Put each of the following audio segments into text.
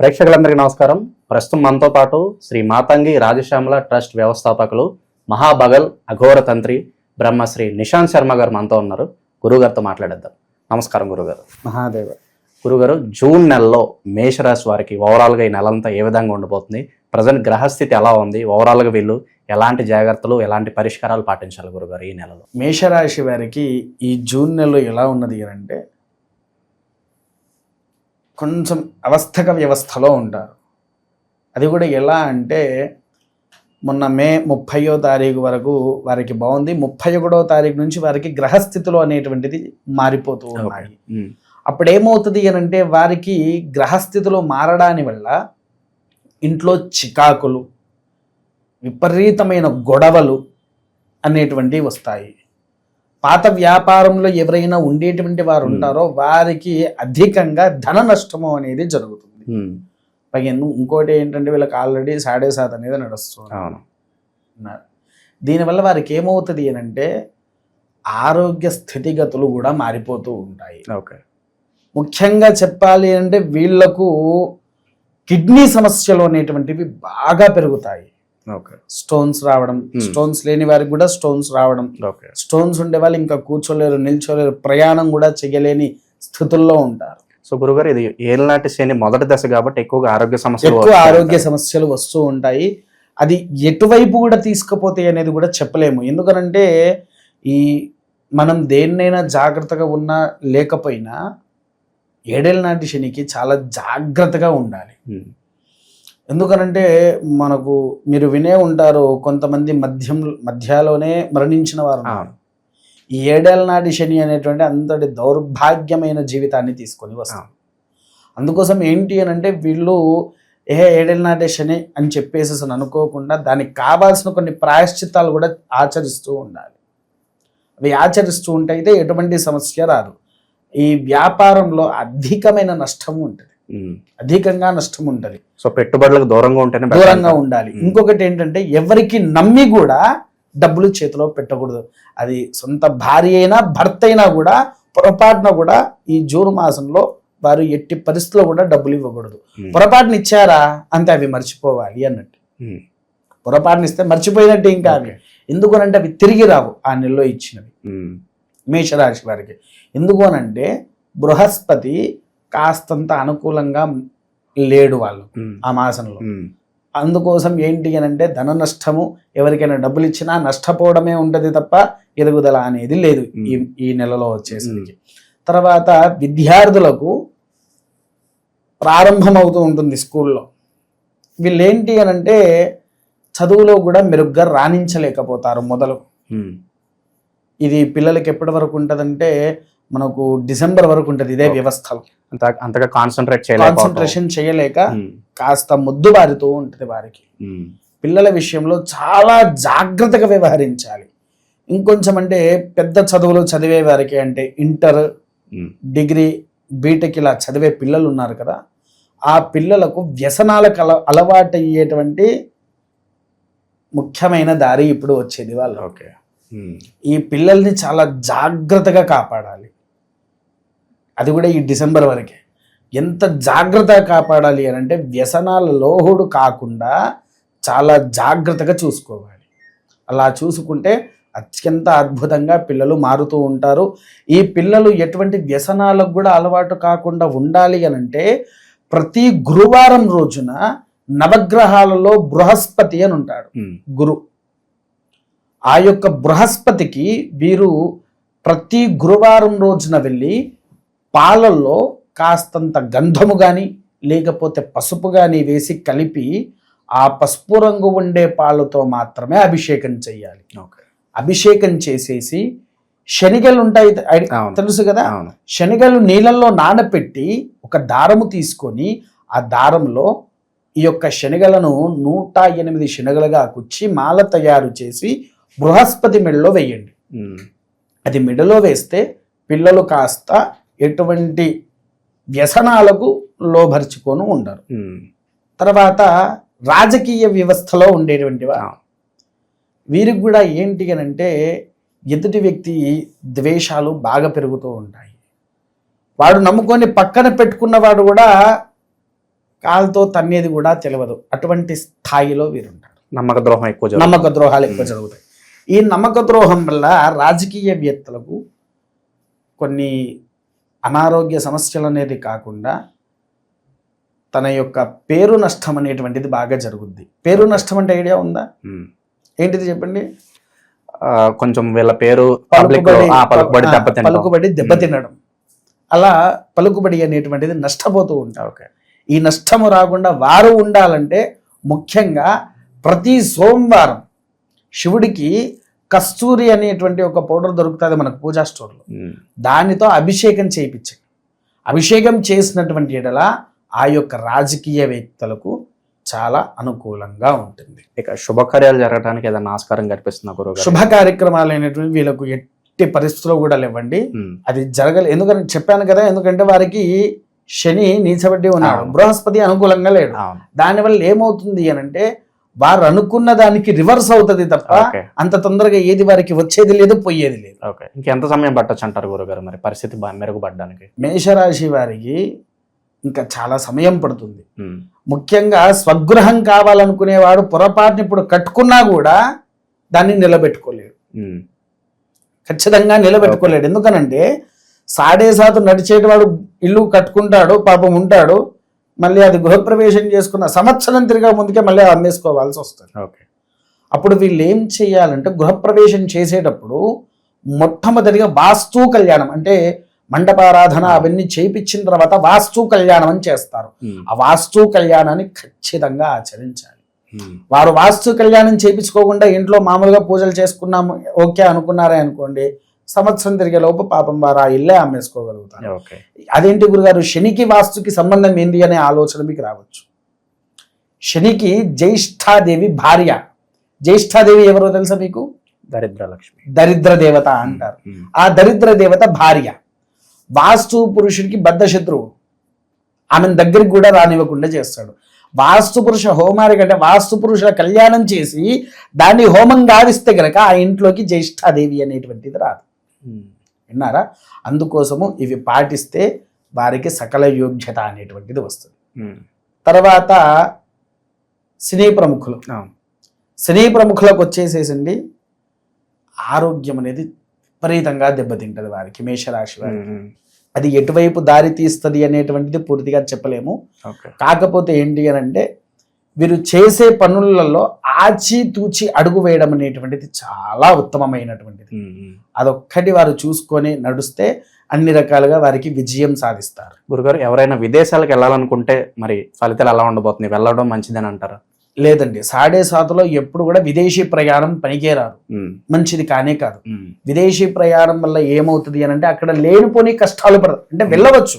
ప్రేక్షకులందరికీ నమస్కారం. ప్రస్తుతం మనతో పాటు శ్రీ మాతంగి రాజశ్యామల ట్రస్ట్ వ్యవస్థాపకులు మహాబగల్ అఘోర తంత్రి బ్రహ్మశ్రీ నిశాంత్ శర్మ గారు మనతో ఉన్నారు. గురుగారితో మాట్లాడేద్దాం. నమస్కారం గురుగారు మహాదేవ. గురుగారు జూన్ నెలలో మేషరాశి వారికి ఓవరాల్గా ఈ నెలంతా ఏ విధంగా ఉండబోతుంది ప్రజెంట్ గ్రహస్థితి ఎలా ఉంది? ఓవరాల్గా వీళ్ళు ఎలాంటి జాగ్రత్తలు ఎలాంటి పరిష్కారాలు పాటించాలి గురుగారు ఈ నెలలో? మేషరాశి వారికి ఈ జూన్ నెలలో ఎలా ఉన్నది అంటే కొంచెం అవస్థక వ్యవస్థలో ఉంటారు. అది కూడా ఎలా అంటే మొన్న మే ముప్పయో తారీఖు వరకు వారికి బాగుంది. ముప్పై ఒకటో తారీఖు నుంచి వారికి గ్రహస్థితులు అనేటువంటిది మారిపోతూ ఉన్నాయి. అప్పుడు ఏమవుతుంది అని అంటే వారికి గ్రహస్థితిలో మారడాని వల్ల ఇంట్లో చికాకులు విపరీతమైన గొడవలు అనేటువంటివి వస్తాయి. పాత వ్యాపారంలో ఎవరైనా ఉండేటువంటి వారు. ఉంటారో వారికి అధికంగా ధన నష్టము అనేది జరుగుతుంది. పైగా ఇంకోటి ఏంటంటే వీళ్ళకి ఆల్రెడీ సాడే సాత్ అనేది నడుస్తుంది. ఉన్నారు దీనివల్ల వారికి ఏమవుతుంది అని అంటే ఆరోగ్య స్థితిగతులు కూడా మారిపోతూ ఉంటాయి. ఓకే. ముఖ్యంగా చెప్పాలి అంటే వీళ్ళకు కిడ్నీ సమస్యలు అనేటువంటివి బాగా పెరుగుతాయి. స్టోన్స్ రావడం Hmm. స్టోన్స్ లేని వారికి కూడా స్టోన్స్ రావడం. స్టోన్స్ ఉండే వాళ్ళు ఇంకా కూర్చోలేరు నిల్చోలేరు ప్రయాణం కూడా చేయలేని స్థితుల్లో ఉంటారు. సో గురుగారు ఇది ఏళ్ళనాటి శని మొదటి దశ కాబట్టి ఎక్కువగా ఆరోగ్య సమస్యలు ఎక్కువ. ఆరోగ్య సమస్యలు వస్తూ ఉంటాయి. అది ఎటువైపు కూడా తీసుకుపోతే అనేది కూడా చెప్పలేము. ఎందుకనంటే ఈ మనం దేన్నైనా జాగ్రత్తగా ఉన్నా లేకపోయినా ఏడేళ్ళ నాటి శనికి చాలా జాగ్రత్తగా ఉండాలి. ఉమ్, ఎందుకనంటే మనకు మీరు వినే ఉంటారు కొంతమంది మద్యం మధ్యలోనే మరణించిన వారు ఈ ఏడేళ్ళ నాటి శని అనేటువంటి అంతటి దౌర్భాగ్యమైన జీవితాన్ని తీసుకొని వస్తాం అందుకోసం ఏంటి అని అంటే వీళ్ళు ఏ ఏడేళ్ళ నాటి శని అని చెప్పేసి అసలు అనుకోకుండా దానికి కావాల్సిన కొన్ని ప్రాయశ్చిత్తాలు కూడా ఆచరిస్తూ ఉండాలి. అవి ఆచరిస్తూ ఉంటే అయితే ఎటువంటి సమస్య రాదు. ఈ వ్యాపారంలో అధికమైన నష్టం ఉంటుంది. అధికంగా నష్టం ఉంటుంది సో పెట్టుబడులకు దూరంగా ఉంటేనే దూరంగా. ఉండాలి. ఇంకొకటి ఏంటంటే ఎవరికి నమ్మి కూడా డబ్బులు చేతిలో పెట్టకూడదు. అది సొంత భార్య అయినా భర్త అయినా కూడా పొరపాటున కూడా ఈ జూన్ మాసంలో వారు ఎట్టి పరిస్థితుల్లో కూడా డబ్బులు ఇవ్వకూడదు. పొరపాటున ఇచ్చారా అంతే అవి మర్చిపోవాలి అన్నట్టు. పొరపాటున ఇస్తే మర్చిపోయినట్టు ఇంకా అవి. ఎందుకనంటే అవి తిరిగి రావు ఆ నెలలో ఇచ్చినవి. మేషరాశి వారికి. ఎందుకు అనంటే బృహస్పతి కాస్తంత అనుకూలంగా లేడు వాళ్ళు ఆ మాసంలో అందుకోసం ఏంటి అని అంటే ధన నష్టము ఎవరికైనా డబ్బులు ఇచ్చినా నష్టపోవడమే ఉంటది తప్ప ఎదుగుదల అనేది లేదు ఈ ఈ నెలలో వచ్చేసరికి. తర్వాత విద్యార్థులకు ప్రారంభమవుతూ ఉంటుంది స్కూల్లో. వీళ్ళు ఏంటి అని అంటే చదువులో కూడా మెరుగ్గా రాణించలేకపోతారు మొదలు. ఇది పిల్లలకి ఎప్పటి వరకు ఉంటదంటే మనకు డిసెంబర్ వరకు ఉంటది ఇదే వ్యవస్థలో. అంత అంతగా కాన్సన్ట్రేట్ చేయలేదు కాన్సన్ట్రేషన్ చేయలేక కాస్త ముద్దుబారితూ ఉంటుంది వారికి. పిల్లల విషయంలో చాలా జాగ్రత్తగా వ్యవహరించాలి. ఇంకొంచెం అంటే పెద్ద చదువులు చదివే వారికి అంటే ఇంటర్ డిగ్రీ బీటెక్ ఇలా చదివే పిల్లలు ఉన్నారు కదా ఆ పిల్లలకు వ్యసనాలకు అల అలవాటు అయ్యేటువంటి ముఖ్యమైన దారి ఇప్పుడు వచ్చేది వాళ్ళు ఓకే. ఈ పిల్లల్ని చాలా జాగ్రత్తగా కాపాడాలి. అది కూడా ఈ డిసెంబర్ వరకే. ఎంత జాగ్రత్తగా కాపాడాలి అని అంటే వ్యసనాల లోహుడు కాకుండా చాలా జాగ్రత్తగా చూసుకోవాలి. అలా చూసుకుంటే అత్యంత అద్భుతంగా పిల్లలు మారుతూ ఉంటారు. ఈ పిల్లలు ఎటువంటి వ్యసనాలకు కూడా అలవాటు కాకుండా ఉండాలి అని అంటే ప్రతి గురువారం రోజున నవగ్రహాలలో బృహస్పతి అని ఉంటాడు. గురు. ఆ యొక్క బృహస్పతికి వీరు ప్రతి గురువారం రోజున వెళ్ళి పాలల్లో కాస్తంత గంధము కానీ లేకపోతే పసుపు కానీ వేసి కలిపి ఆ పసుపు రంగు ఉండే పాలతో మాత్రమే అభిషేకం చేయాలి అభిషేకం చేసేసి శనిగలు ఉంటాయి. తెలుసు కదా? శనగలు నీళ్ళల్లో నానపెట్టి ఒక దారము తీసుకొని ఆ దారంలో ఈ యొక్క శనగలను నూట ఎనిమిది శనగలుగా కుచ్చి మాల తయారు చేసి బృహస్పతి మెడలో వేయండి. అది మెడలో వేస్తే పిల్లలు కాస్త ఎటువంటి వ్యసనాలకు లోభర్చుకొని ఉండరు. తర్వాత రాజకీయ వ్యవస్థలో ఉండేటువంటి. వీరికి కూడా ఏంటి అని అంటే ఎదుటి వ్యక్తి ద్వేషాలు బాగా పెరుగుతూ ఉంటాయి. వాడు నమ్ముకొని పక్కన పెట్టుకున్నవాడు కూడా కాలుతో తన్నేది కూడా తెలియదు అటువంటి స్థాయిలో వీరుంటారు. నమ్మక ద్రోహం ఎక్కువ నమ్మక ద్రోహాలు ఎక్కువ జరుగుతాయి. ఈ నమ్మక ద్రోహం వల్ల రాజకీయవేత్తలకు కొన్ని అనారోగ్య సమస్యలు అనేది కాకుండా తన యొక్క పేరు నష్టం అనేటువంటిది బాగా జరుగుద్ది. పేరు నష్టం అంటే ఐడియా ఉందా. ఏంటిది చెప్పండి? కొంచెం వీళ్ళ పేరు పలుకుబడి పలుకుబడి దెబ్బతినడం అలా పలుకుబడి అనేటువంటిది నష్టపోతూ ఉంటారు. ఓకే. ఈ నష్టము రాకుండా వారు ఉండాలంటే ముఖ్యంగా ప్రతి సోమవారం శివుడికి కస్తూరి అనేటువంటి ఒక పౌడర్ దొరుకుతుంది మనకు పూజా స్టోర్లో. దానితో అభిషేకం చేయించండి అభిషేకం చేసినటువంటి ఎడల ఆ యొక్క రాజకీయవేత్తలకు చాలా అనుకూలంగా ఉంటుంది. ఇక శుభకార్యాలు జరగడానికి ఏదైనా ఆస్కారం కనిపిస్తున్నా గురువు శుభ కార్యక్రమాలు అయినటువంటి వీళ్ళకు ఎట్టి పరిస్థితుల్లో కూడా లేవండి. అది జరగలేదు ఎందుకంటే చెప్పాను కదా ఎందుకంటే వారికి శని నీచబడి ఉన్నాడు. బృహస్పతి అనుకూలంగా లేడు. దానివల్ల ఏమవుతుంది అని అంటే వారు అనుకున్న దానికి రివర్స్ అవుతుంది తప్ప అంత తొందరగా ఏది వారికి వచ్చేది లేదు పోయేది లేదు. ఓకే. ఇంకెంత సమయం పట్టొచ్చు అంటారు గురుగారు మరి పరిస్థితి మెరుగుపడడానికి? మేషరాశి వారికి ఇంకా చాలా సమయం పడుతుంది. ముఖ్యంగా స్వగృహం కావాలనుకునేవాడు పొరపాటుని ఇప్పుడు కట్టుకున్నా కూడా దాన్ని నిలబెట్టుకోలేడు. ఖచ్చితంగా నిలబెట్టుకోలేడు. ఎందుకనంటే సాడే సాతు నడిచేటివాడు ఇల్లు కట్టుకుంటాడు పాపం ఉంటాడు. మళ్ళీ అది గృహప్రవేశం చేసుకున్న సంవత్సరం తిరిగా ముందుకే మళ్ళీ అమ్మేసుకోవాల్సి వస్తుంది ఓకే అప్పుడు వీళ్ళు ఏం చేయాలంటే గృహప్రవేశం చేసేటప్పుడు మొట్టమొదటిగా వాస్తు కళ్యాణం అంటే మండపారాధన అవన్నీ చేయించిన తర్వాత వాస్తు కళ్యాణం అని చేస్తారు. ఆ వాస్తు కళ్యాణాన్ని ఖచ్చితంగా ఆచరించాలి. వారు వాస్తు కళ్యాణం చేయించుకోకుండా ఇంట్లో మామూలుగా పూజలు చేసుకున్నాము ఓకే అనుకున్నారే అనుకోండి సంవత్సరం తిరిగే లోపు పాపం వారు ఆ ఇల్లే అమ్మేసుకోగలుగుతారు. అదేంటి గురుగారు? శనికి వాస్తుకి సంబంధం ఏంది అనే ఆలోచన మీకు రావచ్చు. శనికి జ్యేష్ఠాదేవి భార్య. జ్యేష్ఠాదేవి ఎవరో తెలుసా మీకు? దరిద్ర లక్ష్మి దరిద్ర దేవత అంటారు. ఆ దరిద్ర దేవత భార్య. వాస్తు పురుషుడికి బద్ధ శత్రువు. ఆమెను దగ్గరికి కూడా రానివ్వకుండా చేస్తాడు. వాస్తు పురుష హోమానికి అంటే వాస్తు పురుషుల కళ్యాణం చేసి దాన్ని హోమం గావిస్తే గనక ఆ ఇంట్లోకి జ్యేష్ఠాదేవి అనేటువంటిది రాదు. విన్నారా? అందుకోసము ఇవి పాటిస్తే వారికి సకల యోగ్యత అనేటువంటిది వస్తుంది. తర్వాత సినీ ప్రముఖులు. సినీ ప్రముఖులకు వచ్చేసేసండి ఆరోగ్యం అనేది విపరీతంగా దెబ్బతింటది వారికి మేషరాశి వారికి. అది ఎటువైపు దారి తీస్తుంది అనేటువంటిది పూర్తిగా చెప్పలేము. ఓకే. కాకపోతే ఏంటి అని అంటే వీరు చేసే పనులలో ఆచి తూచి అడుగు వేయడం అనేటువంటిది చాలా ఉత్తమమైనటువంటిది. అదొక్కటి వారు చూసుకొని నడుస్తే అన్ని రకాలుగా వారికి విజయం సాధిస్తారు. గురుగారు ఎవరైనా విదేశాలకు వెళ్ళాలనుకుంటే మరి ఫలితాలు ఎలా ఉండబోతుంది వెళ్ళడం మంచిదని అంటారా? లేదండి సాడే సాతులో ఎప్పుడు కూడా విదేశీ ప్రయాణం పనికే రాదు ఉమ్. మంచిది కానే కాదు. విదేశీ ప్రయాణం వల్ల ఏమవుతుంది అని అంటే అక్కడ లేనిపోని కష్టాలు పడదు అంటే వెళ్ళవచ్చు.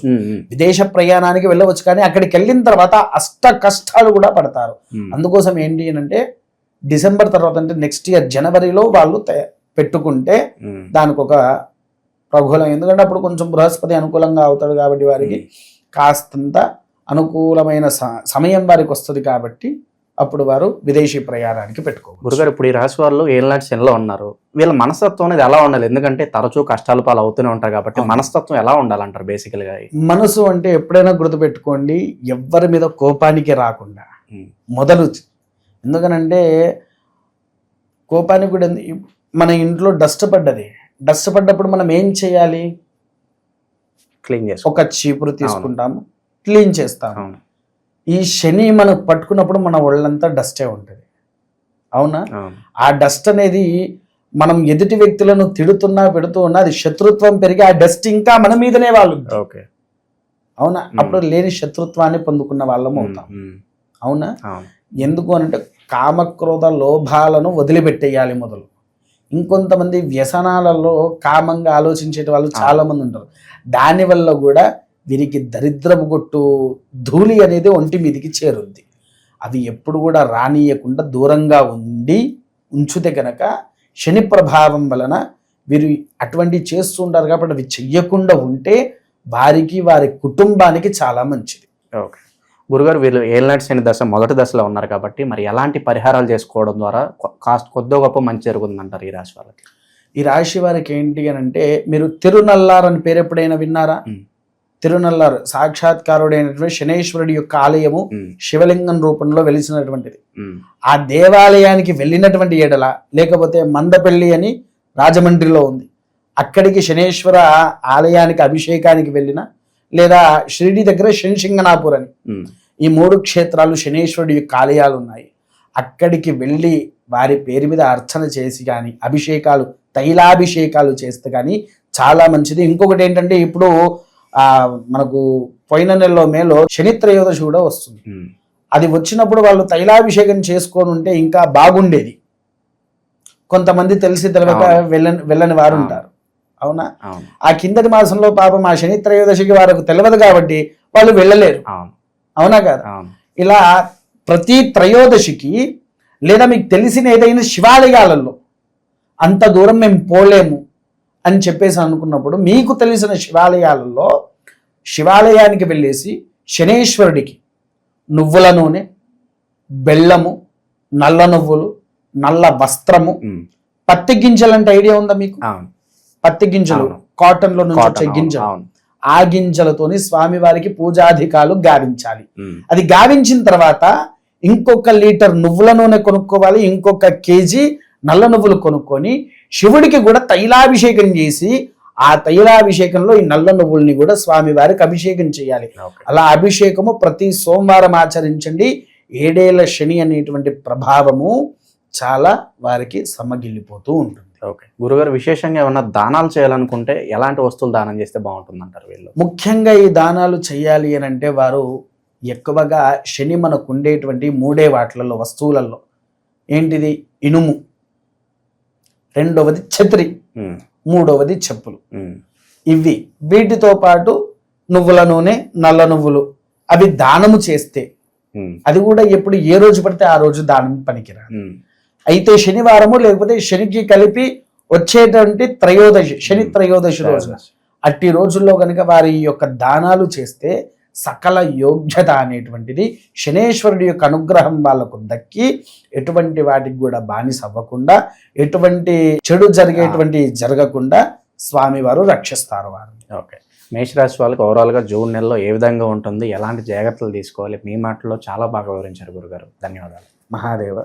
విదేశ ప్రయాణానికి వెళ్ళవచ్చు కానీ అక్కడికి వెళ్ళిన తర్వాత అష్ట కష్టాలు కూడా పడతారు. అందుకోసం ఏంటి అని అంటే డిసెంబర్ తర్వాత అంటే నెక్స్ట్ ఇయర్ జనవరిలో వాళ్ళు పెట్టుకుంటే. దానికి ఒక ప్రబులం ఎందుకంటే అప్పుడు కొంచెం బృహస్పతి అనుకూలంగా అవుతాడు కాబట్టి వారికి కాస్తంత అనుకూలమైన సమయం వారికి వస్తుంది కాబట్టి అప్పుడు వారు విదేశీ ప్రయాణానికి పెట్టుకోవచ్చు. గురుగారు ఇప్పుడు ఈ రాశి వాళ్ళు ఏళ్ళనాటి శనిలో ఉన్నారు. వీళ్ళ మనస్తత్వం అనేది ఎలా ఉండాలి? ఎందుకంటే తరచూ కష్టాల పాలు అవుతూనే ఉంటారు కాబట్టి. మనస్తత్వం ఎలా ఉండాలంటారు బేసికల్గా? మనసు అంటే ఎప్పుడైనా గుర్తుపెట్టుకోండి ఎవ్వరి మీద కోపానికి రాకుండా. మొదలు ఎందుకనంటే కోపానికి కూడా మన ఇంట్లో డస్ట్ పడ్డది. డస్ట్ పడ్డప్పుడు మనం ఏం చేయాలి? క్లీన్ చేసుకో ఒక చీపురు తీసుకుంటాము క్లీన్ చేస్తాము. ఈ శని మనకు పట్టుకున్నప్పుడు మన ఒళ్ళంతా డస్టే ఉంటుంది. అవునా? ఆ డస్ట్ అనేది మనం ఎదుటి వ్యక్తులను తిడుతున్నా పెడుతూ ఉన్నా అది శత్రుత్వం పెరిగి ఆ డస్ట్ ఇంకా మన మీదనే వాళ్ళు ఓకే. అవునా? అప్పుడు లేని శత్రుత్వాన్ని పొందుకున్న వాళ్ళం అవుతాం. అవునా? ఎందుకు అనంటే కామక్రోధ లోభాలను వదిలిపెట్టేయాలి మొదలు. ఇంకొంతమంది వ్యసనాలలో కామంగా ఆలోచించే వాళ్ళు చాలా మంది ఉంటారు. దానివల్ల కూడా వీరికి దరిద్రపు కొట్టు ధూళి అనేది ఒంటి మీదికి చేరుద్ది అవి ఎప్పుడు కూడా రానియకుండా దూరంగా ఉండి ఉంచుతే గనక శని ప్రభావం వలన వీరు అటువంటివి చేస్తూ ఉంటారు కాబట్టి అవి చెయ్యకుండా ఉంటే వారికి వారి కుటుంబానికి చాలా మంచిది. ఓకే. గురుగారు వీళ్ళు ఏళ్ళనాటి శని దశ మొదటి దశలో ఉన్నారు కాబట్టి మరి ఎలాంటి పరిహారాలు చేసుకోవడం ద్వారా కాస్త కొద్దో గొప్ప మంచి జరుగుతుందంటారు ఈ రాశి వాళ్ళకి ఈ రాశి వారికి ఏంటి అని అంటే మీరు తిరునల్లార్ అని పేరు ఎప్పుడైనా విన్నారా. తిరునల్లారు సాక్షాత్కారుడైనటువంటి శనేశ్వరుడి యొక్క ఆలయము శివలింగం రూపంలో వెలిసినటువంటిది. ఆ దేవాలయానికి వెళ్ళినటువంటి ఎడల లేకపోతే మందపల్లి అని రాజమండ్రిలో ఉంది. అక్కడికి శనేశ్వర ఆలయానికి అభిషేకానికి వెళ్ళిన లేదా షిరిడి దగ్గర శనిశింగనాపూర్ అని. ఈ మూడు క్షేత్రాలు శనేశ్వరుడి యొక్క ఆలయాలు ఉన్నాయి అక్కడికి వెళ్ళి వారి పేరు మీద అర్చన చేసి కానీ అభిషేకాలు తైలాభిషేకాలు చేస్తే కానీ చాలా మంచిది. ఇంకొకటి ఏంటంటే ఇప్పుడు ఆ మనకు పోయిన నెలలో మేలో శని త్రయోదశి కూడా వస్తుంది. అది వచ్చినప్పుడు వాళ్ళు తైలాభిషేకం చేసుకొని ఉంటే ఇంకా బాగుండేది. కొంతమంది తెలిసి తెలియక. వెళ్ళని వెళ్ళని వారు ఉంటారు. అవునా? ఆ కిందటి మాసంలో పాపం ఆ శని త్రయోదశికి వారికి తెలియదు కాబట్టి వాళ్ళు వెళ్ళలేరు. అవును. కదా? ఇలా ప్రతి త్రయోదశికి లేదా మీకు తెలిసిన ఏదైనా శివాలయాలలో అంత దూరం మేము పోలేము. అని చెప్పేసి అనుకున్నప్పుడు మీకు తెలిసిన శివాలయాలలో శివాలయానికి వెళ్ళేసి శనేశ్వరుడికి నువ్వుల నూనె బెల్లము నల్ల నువ్వులు నల్ల వస్త్రము. పత్తి గింజలు అంటే ఐడియా ఉందా మీకు? పత్తి గింజలు. కాటన్లో నుంచి వచ్చే గింజలు. ఆ గింజలతోని స్వామివారికి పూజాధికాలు గావించాలి. అది గావించిన తర్వాత ఇంకొక లీటర్ నువ్వుల నూనె కొనుక్కోవాలి ఇంకొక కేజీ నల్ల నువ్వులు కొనుక్కొని శివుడికి కూడా తైలాభిషేకం చేసి ఆ తైలాభిషేకంలో ఈ నల్ల నువ్వుల్ని కూడా స్వామి వారికి అభిషేకం చేయాలి. అలా అభిషేకము ప్రతి సోమవారం ఆచరించండి. ఏడేళ్ళ శని అనేటువంటి ప్రభావము చాలా వారికి సమ్మగిల్లిపోతూ ఉంటుంది. ఓకే. గురుగారు విశేషంగా ఏమన్నా దానాలు చేయాలనుకుంటే ఎలాంటి వస్తువులు దానం చేస్తే బాగుంటుంది అంటారు వీళ్ళు? ముఖ్యంగా ఈ దానాలు చేయాలి అని అంటే వారు ఎక్కువగా శని మనకు ఉండేటువంటి మూడే వాటిలలో వస్తువులలో. ఏంటిది? ఇనుము. రెండవది ఛత్రి మూడవది చెప్పులు. ఇవి వీటితో పాటు నువ్వుల నూనె నల్ల నువ్వులు అవి దానము చేస్తే అది కూడా ఎప్పుడు ఏ రోజు పడితే ఆ రోజు దానం పనికిరాదు. ఉమ్, అయితే శనివారము లేకపోతే శనికి కలిపి వచ్చేటువంటి త్రయోదశి శని త్రయోదశి రోజున. అట్టి రోజుల్లో కనుక వారి యొక్క దానాలు చేస్తే సకల యోగ్యత అనేటువంటిది శనేశ్వరుడి యొక్క అనుగ్రహం వాళ్ళకు దక్కి ఎటువంటి వాటికి కూడా బానిస అవ్వకుండా ఎటువంటి చెడు జరిగేటువంటి జరగకుండా స్వామివారు రక్షిస్తారు వారు ఓకే. మేషరాశి వాళ్ళకి ఓవరాల్గా జూన్ నెలలో ఏ విధంగా ఉంటుంది ఎలాంటి జాగ్రత్తలు తీసుకోవాలి మీ మాటల్లో చాలా బాగా వివరించారు గురుగారు. ధన్యవాదాలు. మహాదేవ.